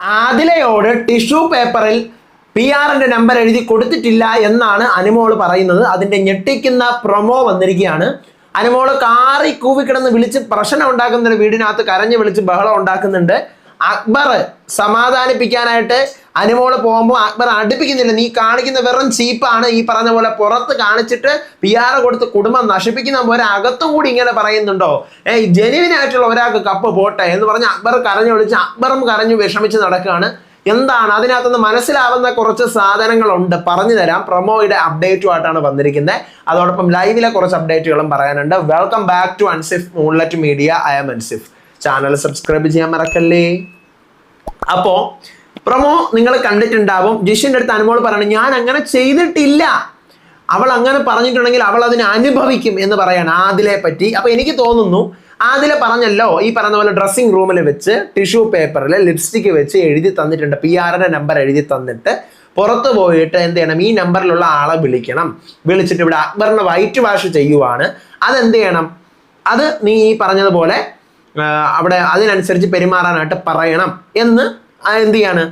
ആദിലയോട് tissue പേപ്പറിൽ P ആറിന്റെ number എഴുതി കൊടുത്തിട്ടില്ല എന്നാണ് അനുമോൾ പറയുന്നത്. അതിന്റെ ഞെട്ടിക്കുന്ന പ്രൊമോ വന്നിരിക്കുകയാണ്. അനുമോൾ കാറി കൂവിക്കിടന്ന് വിളിച്ച് പ്രശ്നം ഉണ്ടാക്കുന്നുണ്ട് വീടിനകത്ത് കരഞ്ഞു വിളിച്ച് ബഹളം ഉണ്ടാക്കുന്നുണ്ട്. അക്ബർ സമാധാനിപ്പിക്കാനായിട്ട് അനുമോൾ പോകുമ്പോൾ അക്ബർ അടുപ്പിക്കുന്നില്ല. നീ കാണിക്കുന്ന വെറും ചീപ്പാണ് ഈ പറഞ്ഞ പോലെ പുറത്ത് കാണിച്ചിട്ട് പി ആർ കൊടുത്ത് കുടുംബം നശിപ്പിക്കുന്ന പോലെ അകത്തും കൂടി ഇങ്ങനെ പറയുന്നുണ്ടോ? ഏയ് ജനുവിനായിട്ടുള്ള ഒരാൾക്ക് കപ്പ് പോട്ടെ എന്ന് പറഞ്ഞ് അക്ബർ കരഞ്ഞു വിളിച്ച് അക്ബറും കരഞ്ഞു വിഷമിച്ച് നടക്കുകയാണ് എന്താണ്? അതിനകത്തുനിന്ന് മനസ്സിലാവുന്ന കുറച്ച് സാധനങ്ങളുണ്ട്. പറഞ്ഞു തരാം. പ്രൊമോയുടെ അപ്ഡേറ്റുമായിട്ടാണ് വന്നിരിക്കുന്നത്. അതോടൊപ്പം ലൈവിലെ കുറച്ച് അപ്ഡേറ്റുകളും പറയാനുണ്ട്. Welcome back to Ansif Moonlet Media I am Ansif channel subscribe ചെയ്യാൻ മറക്കല്ലേ? അപ്പോ പ്രൊമോ നിങ്ങൾ കണ്ടിട്ടുണ്ടാവും. ജിഷിന്റെ അടുത്ത് അനുമോൾ പറയണം ഞാൻ അങ്ങനെ ചെയ്തിട്ടില്ല. അവൾ അങ്ങനെ പറഞ്ഞിട്ടുണ്ടെങ്കിൽ അവൾ അതിനെ അനുഭവിക്കും എന്ന് പറയാണ് ആദിലെ പറ്റി. അപ്പൊ എനിക്ക് തോന്നുന്നു ആദിലെ പറഞ്ഞല്ലോ ഈ പറഞ്ഞ പോലെ ഡ്രസ്സിംഗ് റൂമിൽ വെച്ച് ടിഷ്യൂ പേപ്പറിൽ ലിപ്സ്റ്റിക് വെച്ച് എഴുതി തന്നിട്ടുണ്ട്. പി ആറിന്റെ നമ്പർ എഴുതി തന്നിട്ട് പുറത്ത് പോയിട്ട് എന്ത് ചെയ്യണം? ഈ നമ്പറിലുള്ള ആളെ വിളിക്കണം. വിളിച്ചിട്ട് ഇവിടെ അക്ബറിനെ വൈറ്റ് വാഷ് ചെയ്യുവാണ്. അതെന്ത് ചെയ്യണം? അത് നീ ഈ പറഞ്ഞതുപോലെ അവിടെ അതിനനുസരിച്ച് പെരുമാറാനായിട്ട് പറയണം എന്ന് എന്ത് ചെയ്യാണ്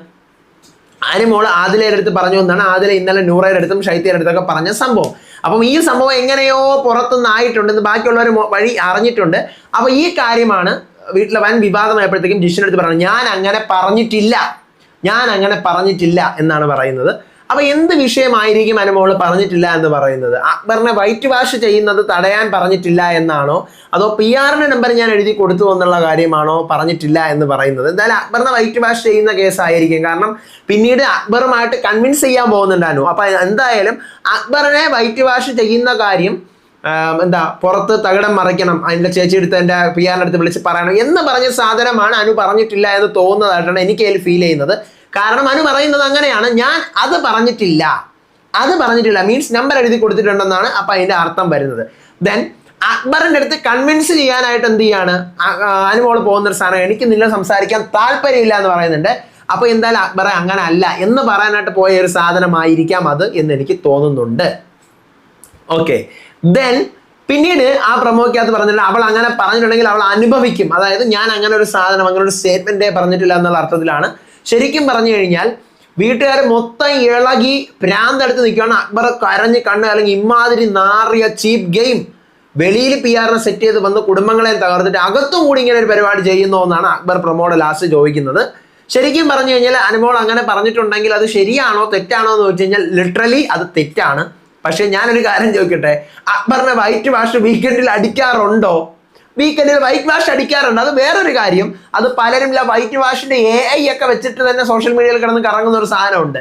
മോൾ ആദിലയുടെ അടുത്ത് പറഞ്ഞു എന്നാണ് ആദില ഇന്നലെ നൂറയുടെ അടുത്തും ഷൈത്യയുടെ അടുത്തൊക്കെ പറഞ്ഞ സംഭവം. അപ്പം ഈ സംഭവം എങ്ങനെയോ പുറത്തുനിന്ന് ആയിട്ടുണ്ട് എന്ന് ബാക്കിയുള്ളവർ വഴി അറിഞ്ഞിട്ടുണ്ട്. അപ്പൊ ഈ കാര്യമാണ് വീട്ടിലെ വൻ വിവാദമായപ്പോഴത്തേക്കും ജിഷിനടുത്ത് അടുത്ത് പറഞ്ഞു ഞാൻ അങ്ങനെ പറഞ്ഞിട്ടില്ല. ഞാൻ അങ്ങനെ പറഞ്ഞിട്ടില്ല എന്നാണ് പറയുന്നത്. അപ്പൊ എന്ത് വിഷയമായിരിക്കും അനുമോൾ പറഞ്ഞിട്ടില്ല എന്ന് പറയുന്നത്? അക്ബറിനെ വൈറ്റ് വാഷ് ചെയ്യുന്നത് തടയാൻ പറഞ്ഞിട്ടില്ല എന്നാണോ? അതോ പി ആറിന്റെ നമ്പർ ഞാൻ എഴുതി കൊടുത്തു എന്നുള്ള കാര്യമാണോ പറഞ്ഞിട്ടില്ല എന്ന് പറയുന്നത്? എന്തായാലും അക്ബറിനെ വൈറ്റ് വാഷ് ചെയ്യുന്ന കേസായിരിക്കും കാരണം പിന്നീട് അക്ബറുമായിട്ട് കൺവിൻസ് ചെയ്യാൻ പോകുന്നുണ്ടാനോ അപ്പൊ എന്തായാലും അക്ബറിനെ വൈറ്റ് വാഷ് ചെയ്യുന്ന കാര്യം എന്താ പുറത്ത് തകിടം മറിക്കണം. അതിന്റെ ചേച്ചി എടുത്ത് എന്റെ പി ആറിന്റെ അടുത്ത് വിളിച്ച് പറയണം എന്ന് പറഞ്ഞ സാധനമാണ് അനു പറഞ്ഞിട്ടില്ല എന്ന് തോന്നുന്നതായിട്ടാണ് എനിക്ക് അതിൽ ഫീൽ ചെയ്യുന്നത്. കാരണം അനു പറയുന്നത് അങ്ങനെയാണ്. ഞാൻ അത് പറഞ്ഞിട്ടില്ല. അത് പറഞ്ഞിട്ടില്ല. മീൻസ് നമ്പർ എഴുതി കൊടുത്തിട്ടുണ്ടെന്നാണ് അപ്പൊ അതിന്റെ അർത്ഥം വരുന്നത്. ദെൻ അക്ബറിന്റെ അടുത്ത് കൺവിൻസ് ചെയ്യാനായിട്ട് എന്ത് ചെയ്യാണ്? അനുമോൾ പോകുന്ന ഒരു സാധനം എനിക്ക് നിന്നെ സംസാരിക്കാൻ താല്പര്യമില്ല എന്ന് പറയുന്നുണ്ട്. അപ്പൊ എന്തായാലും അക്ബറെ അങ്ങനെ അല്ല എന്ന് പറയാനായിട്ട് പോയ ഒരു സാധനമായിരിക്കാം അത് എന്ന് എനിക്ക് തോന്നുന്നുണ്ട്. ഓക്കെ ദെൻ പിന്നീട് ആ പ്രമോക്കകത്ത് പറഞ്ഞിട്ട് അവൾ അങ്ങനെ പറഞ്ഞിട്ടുണ്ടെങ്കിൽ അവൾ അനുഭവിക്കും. അതായത് ഞാൻ അങ്ങനെ ഒരു സാധനം അങ്ങനെ ഒരു സ്റ്റേറ്റ്മെന്റേ പറഞ്ഞിട്ടില്ല എന്നുള്ള അർത്ഥത്തിലാണ് ശരിക്കും പറഞ്ഞു കഴിഞ്ഞാൽ വീട്ടുകാർ മൊത്തം ഇളകി ഭ്രാന്തെടുത്ത് നിൽക്കുകയാണ് അക്ബർ കരഞ്ഞ് കണ്ണ് അല്ലെങ്കിൽ ഇമാതിരി നാറിയ ചീപ്പ് ഗെയിം വെളിയിൽ പി ആറിനെ സെറ്റ് ചെയ്ത് വന്ന് കുടുംബങ്ങളെ തകർത്തിട്ട് അകത്തും കൂടി ഇങ്ങനെ ഒരു പരിപാടി ചെയ്യുന്നു എന്നാണ് അക്ബർ പ്രമോഡ് ലാസ്റ്റ് ചോദിക്കുന്നത്. ശരിക്കും പറഞ്ഞു കഴിഞ്ഞാൽ അനുമോൾ അങ്ങനെ പറഞ്ഞിട്ടുണ്ടെങ്കിൽ അത് ശരിയാണോ തെറ്റാണോ എന്ന് ചോദിച്ചു കഴിഞ്ഞാൽ ലിറ്ററലി അത് തെറ്റാണ്. പക്ഷെ ഞാനൊരു കാര്യം ചോദിക്കട്ടെ? അക്ബറിനെ വൈറ്റ് വാഷ് വീക്കെൻഡിൽ അടിക്കാറുണ്ടോ? വീക്കെൻഡിൽ വൈറ്റ് വാഷ് അടിക്കാറുണ്ട്. അത് വേറൊരു കാര്യം. അത് പലരും ഇല്ല വൈറ്റ് വാഷിന്റെ എ ഐ ഒക്കെ വെച്ചിട്ട് തന്നെ സോഷ്യൽ മീഡിയയിൽ കിടന്ന് കറങ്ങുന്ന ഒരു സാധനമുണ്ട്.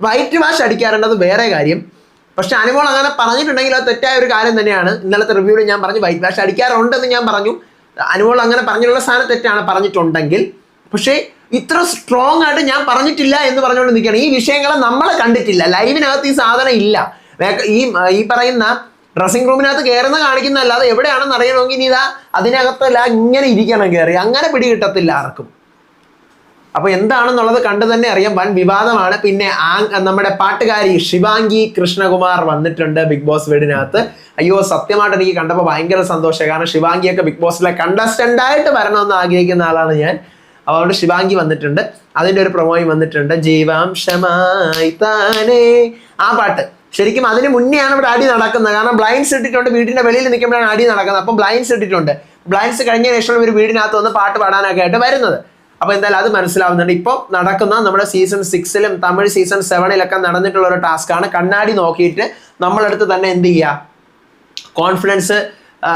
വൈറ്റ് വാഷ് അടിക്കാറുണ്ട് അത് വേറെ കാര്യം. പക്ഷെ അനുമോൾ അങ്ങനെ പറഞ്ഞിട്ടുണ്ടെങ്കിൽ അത് തെറ്റായ ഒരു കാര്യം തന്നെയാണ്. ഇന്നലത്തെ റിവ്യൂവിൽ ഞാൻ പറഞ്ഞു വൈറ്റ് വാഷ് അടിക്കാറുണ്ടെന്ന് ഞാൻ പറഞ്ഞു. അനുമോൾ അങ്ങനെ പറഞ്ഞിട്ടുള്ള സാധനം തെറ്റാണ് പറഞ്ഞിട്ടുണ്ടെങ്കിൽ. പക്ഷേ ഇത്ര സ്ട്രോങ് ആയിട്ട് ഞാൻ പറഞ്ഞിട്ടില്ല എന്ന് പറഞ്ഞുകൊണ്ട് നിൽക്കുകയാണ്. ഈ വിഷയങ്ങളെ നമ്മൾ കണ്ടിട്ടില്ല. ലൈവിനകത്ത് ഈ സാധനം ഇല്ല. ഈ ഈ പറയുന്ന ഡ്രസ്സിംഗ് റൂമിനകത്ത് കയറുന്ന കാണിക്കുന്നതല്ല അല്ലാതെ എവിടെയാണെന്ന് അറിയണമെങ്കിൽ ഇനി ഇതാ അതിനകത്തല്ല ഇങ്ങനെ ഇരിക്കണം കയറി അങ്ങനെ പിടികിട്ടത്തില്ല ആർക്കും. അപ്പൊ എന്താണെന്നുള്ളത് കണ്ടു തന്നെ അറിയാം. വൻ വിവാദമാണ്. പിന്നെ ആ നമ്മുടെ പാട്ടുകാരി ശിവാംഗി കൃഷ്ണകുമാർ വന്നിട്ടുണ്ട് ബിഗ് ബോസ് വീടിനകത്ത്. അയ്യോ സത്യമായിട്ട് എനിക്ക് കണ്ടപ്പോൾ ഭയങ്കര സന്തോഷം. കാരണം ശിവാംഗിയൊക്കെ ബിഗ് ബോസിലെ കണ്ടസ്റ്റന്റ് ആയിട്ട് വരണമെന്ന് ആഗ്രഹിക്കുന്ന ആളാണ് ഞാൻ. അപ്പോൾ അവിടെ ശിവാംഗി വന്നിട്ടുണ്ട്. അതിന്റെ ഒരു പ്രൊമോയും വന്നിട്ടുണ്ട്. ജീവാംശമായി താനേ. ആ പാട്ട്. ശരിക്കും അതിന് മുന്നെയാണ് ഇവിടെ അടി നടക്കുന്നത്. കാരണം ബ്ലൈൻഡ്സ് ഇട്ടിട്ടുണ്ട് വീടിന്റെ വെളിയിൽ നിൽക്കുമ്പോഴാണ് അടി നടക്കുന്നത്. അപ്പം ബ്ലൈൻഡ്സ് ഇട്ടിട്ടുണ്ട്. ബ്ലൈൻഡ്സ് കഴിഞ്ഞ ശേഷം ഒരു വീടിനകത്ത് വന്ന് പാട്ട് പാടാനൊക്കെ ആയിട്ട് വരുന്നത്. അപ്പൊ എന്തായാലും അത് മനസ്സിലാവുന്നുണ്ട്. ഇപ്പോൾ നടക്കുന്ന നമ്മുടെ സീസൺ സിക്സിലും തമിഴ് സീസൺ സെവനിലൊക്കെ നടന്നിട്ടുള്ള ഒരു ടാസ്ക്കാണ് കണ്ണാടി നോക്കിയിട്ട് നമ്മളടുത്ത് തന്നെ എന്ത് ചെയ്യുക കോൺഫിഡൻസ്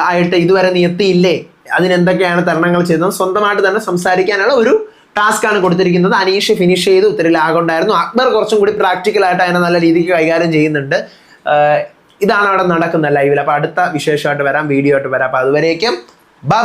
ആയിട്ട് ഇതുവരെ നീ എത്തിയില്ലേ? അതിനെന്തൊക്കെയാണ് തരണങ്ങൾ ചെയ്തത് സ്വന്തമായിട്ട് തന്നെ സംസാരിക്കാനുള്ള ഒരു ടാസ്ക് ആണ് കൊടുത്തിരിക്കുന്നത്. അനീഷ് ഫിനിഷ് ചെയ്ത്. ഉത്തരവിൽ ആകൊണ്ടായിരുന്നു അക്ബർ കുറച്ചും കൂടി പ്രാക്ടിക്കൽ ആയിട്ട് അതിനെ നല്ല രീതിക്ക് കൈകാര്യം ചെയ്യുന്നുണ്ട്. ഇതാണ് അവിടെ നടക്കുന്ന ലൈവിൽ അപ്പൊ അടുത്ത വിശേഷമായിട്ട് വരാം. വീഡിയോ ആയിട്ട് വരാം. അപ്പൊ അതുവരേക്കും ബൈ